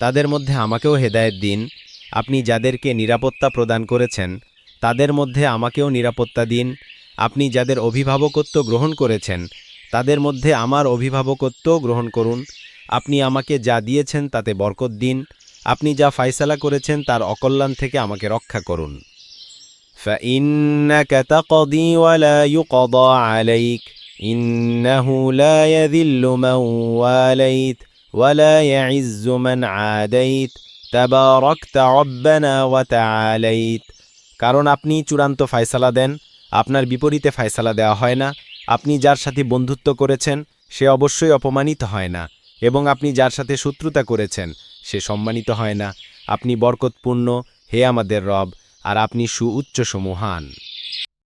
তাদের মধ্যে আমাকেও হেদায়েত দিন আপনি যাদেরকে নিরাপত্তা প্রদান করেছেন তাদের মধ্যে আমাকেও নিরাপত্তা দিন আপনি যাদের অভিভাবকত্ব গ্রহণ করেছেন তাদের মধ্যে আমার অভিভাবকত্ব গ্রহণ করুন আপনি আমাকে যা দিয়েছেন তাতে বরকত দিন আপনি যা ফায়সালা করেছেন তার অকল্যাণ থেকে আমাকে রক্ষা করুন فإنك تقضي ولا يقضى عليك إنه لا يذل من واليت ولا يعز من عاديت تباركت ربنا وتعاليت কারণ আপনি চূড়ান্ত ফায়সালা দেন আপনার বিপরীতে ফায়সালা দেওয়া হয় না আপনি যার সাথে বন্ধুত্ব করেছেন সে অবশ্যই অপমানিত হয় না এবং আপনি যার সাথে শত্রুতা করেছেন সে সম্মানিত হয় না আপনি বরকতপূর্ণ হে আমাদের রব আর আপনি সুউচ্চ সমূহান